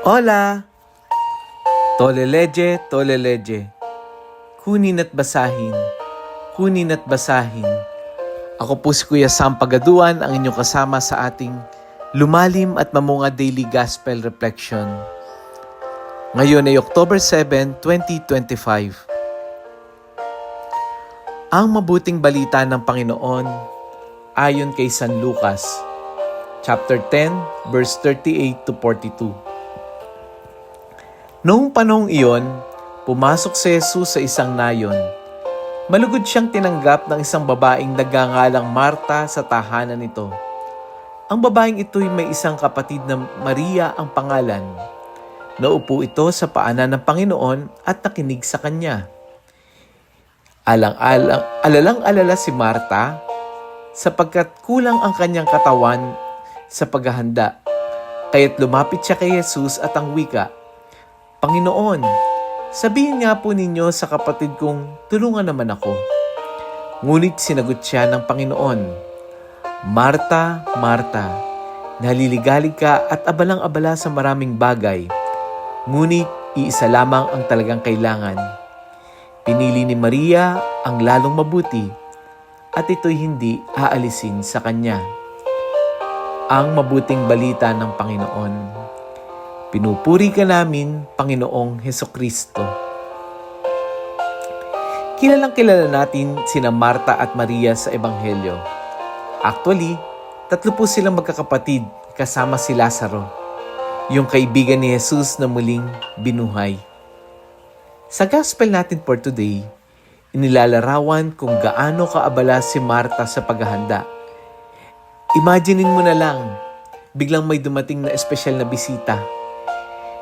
Hola! Toleleje, toleleje. Kunin at basahin. Kunin at basahin. Ako po si Kuya Sam Pagaduan, ang inyong kasama sa ating lumalim at mamunga daily gospel reflection. Ngayon ay October 7, 2025. Ang mabuting balita ng Panginoon ayon kay San Lucas, chapter 10, verse 38 to 42. Noong panong iyon, pumasok si Jesus sa isang nayon. Malugod siyang tinanggap ng isang babaeng nagangalang Marta sa tahanan nito. Ang babaeng ito'y may isang kapatid na Maria ang pangalan. Naupo ito sa paanan ng Panginoon at nakinig sa kanya. Alang-alang, alalang-alala si Marta sapagkat kulang ang kanyang katawan sa paghahanda. Kaya't lumapit siya kay Jesus at ang wika, Panginoon, sabihin nga po ninyo sa kapatid kong tulungan naman ako. Ngunit sinagot siya ng Panginoon, Marta, Marta, naliligalig ka at abalang-abala sa maraming bagay. Ngunit iisa lamang ang talagang kailangan. Pinili ni Maria ang lalong mabuti at ito'y hindi aalisin sa kanya. Ang mabuting balita ng Panginoon. Pinupuri ka namin, Panginoong Heso Kristo. Kilalang kilala natin sina Marta at Maria sa Ebanghelyo. Actually, tatlo po silang magkakapatid kasama si Lazaro, yung kaibigan ni Jesus na muling binuhay. Sa gospel natin for today, inilalarawan kung gaano kaabala si Marta sa paghahanda. Imaginein mo na lang, biglang may dumating na espesyal na bisita.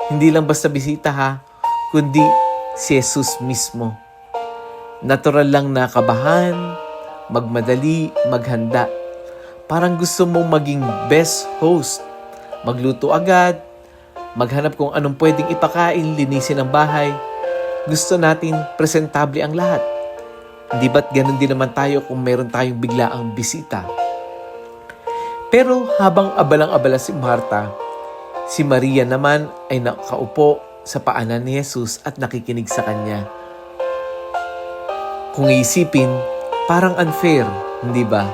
Hindi lang basta bisita ha, kundi si Jesus mismo. Natural lang na kabahan, magmadali, maghanda. Parang gusto mong maging best host. Magluto agad, maghanap kung anong pwedeng ipakain, linisin ang bahay. Gusto natin presentable ang lahat. Di ba't ganun din naman tayo kung meron tayong biglaang bisita? Pero habang abalang-abala si Marta, si Maria naman ay nakaupo sa paanan ni Jesus at nakikinig sa kanya. Kung iisipin, parang unfair, hindi ba?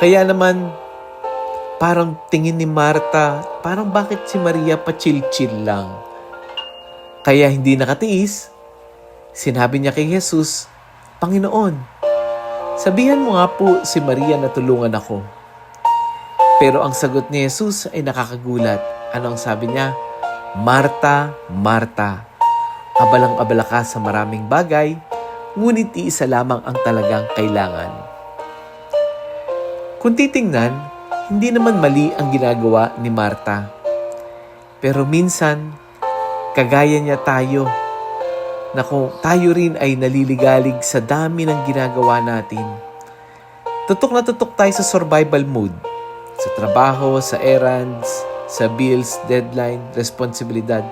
Kaya naman, parang tingin ni Marta, parang bakit si Maria pa chill-chill lang? Kaya hindi nakatiis, sinabi niya kay Jesus, Panginoon, sabihan mo nga po si Maria na tulungan ako. Pero ang sagot ni Jesus ay nakakagulat. Ano ang sabi niya? Marta, Marta, abalang-abala ka sa maraming bagay, ngunit iisa lamang ang talagang kailangan. Kung titingnan, hindi naman mali ang ginagawa ni Marta. Pero minsan, kagaya niya tayo, na kung tayo rin ay naliligalig sa dami ng ginagawa natin. Tutok na tutok tayo sa survival mode. Sa trabaho, sa errands, sa bills, deadline, responsibilidad.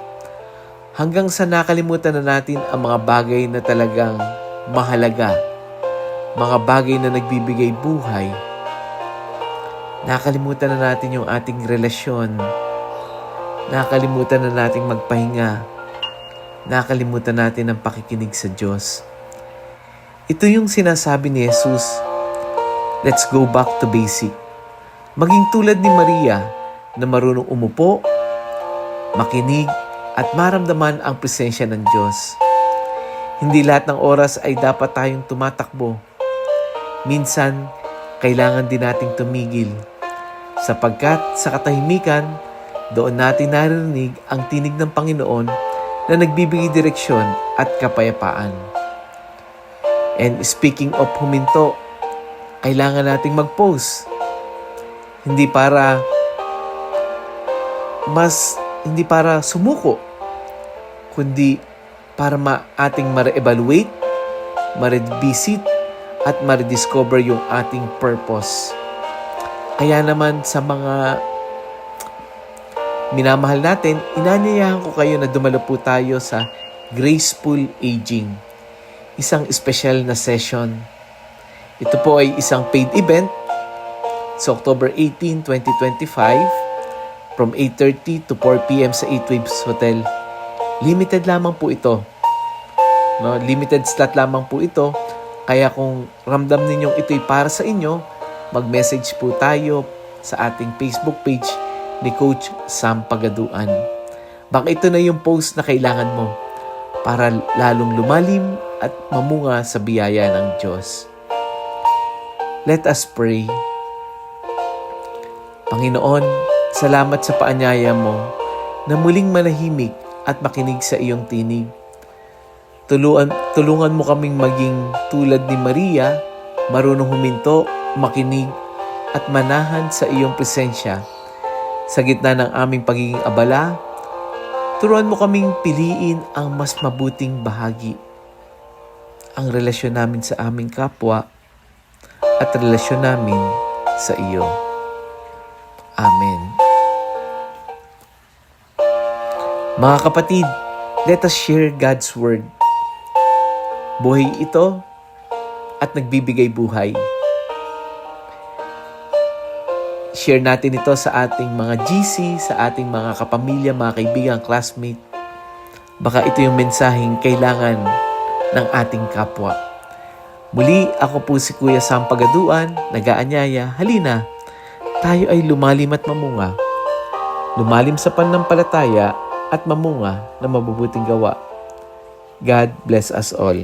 Hanggang sa nakalimutan na natin ang mga bagay na talagang mahalaga. Mga bagay na nagbibigay buhay. Nakalimutan na natin yung ating relasyon. Nakalimutan na nating magpahinga. Nakalimutan natin ang pakikinig sa Diyos. Ito yung sinasabi ni Jesus. Let's go back to basic. Maging tulad ni Maria na marunong umupo, makinig, at maramdaman ang presensya ng Diyos. Hindi lahat ng oras ay dapat tayong tumatakbo. Minsan, kailangan din nating tumigil. Sapagkat sa katahimikan, doon natin narinig ang tinig ng Panginoon na nagbibigay direksyon at kapayapaan. And speaking of huminto, kailangan nating mag-pause. Hindi para mas hindi para sumuko, kundi para ma ating ma-evaluate, ma-revisit, at ma-discover yung ating purpose. Kaya naman sa mga minamahal natin, inanyayahan ko kayo na dumalo po tayo sa Graceful Aging. Isang special na session. Ito po ay isang paid event sa October 18, 2025 from 8.30 to 4 p.m. sa 8 Waves Hotel. Limited lamang po ito. No, limited slot lamang po ito. Kaya kung ramdam ninyong ito'y para sa inyo, mag-message po tayo sa ating Facebook page ni Coach Sam Pagaduan. Baka ito na yung post na kailangan mo para lalong lumalim at mamunga sa biyaya ng Diyos. Let us pray. Panginoon, salamat sa paanyaya mo na muling manahimik at makinig sa iyong tinig. Tuluan, tulungan mo kaming maging tulad ni Maria, marunong huminto, makinig, at manahan sa iyong presensya. Sa gitna ng aming pagiging abala, turuan mo kaming piliin ang mas mabuting bahagi. Ang relasyon namin sa aming kapwa at relasyon namin sa iyo. Amen. Mga kapatid, let us share God's Word. Buhay ito at nagbibigay buhay. Share natin ito sa ating mga GC, sa ating mga kapamilya, mga kaibigan, classmate. Baka ito yung mensaheng kailangan ng ating kapwa. Muli, ako po si Kuya Sam Pagaduan, nagaanyaya, halina, tayo ay lumalim at mamunga. Lumalim sa pananampalataya at mamunga na mabubuting gawa. God bless us all.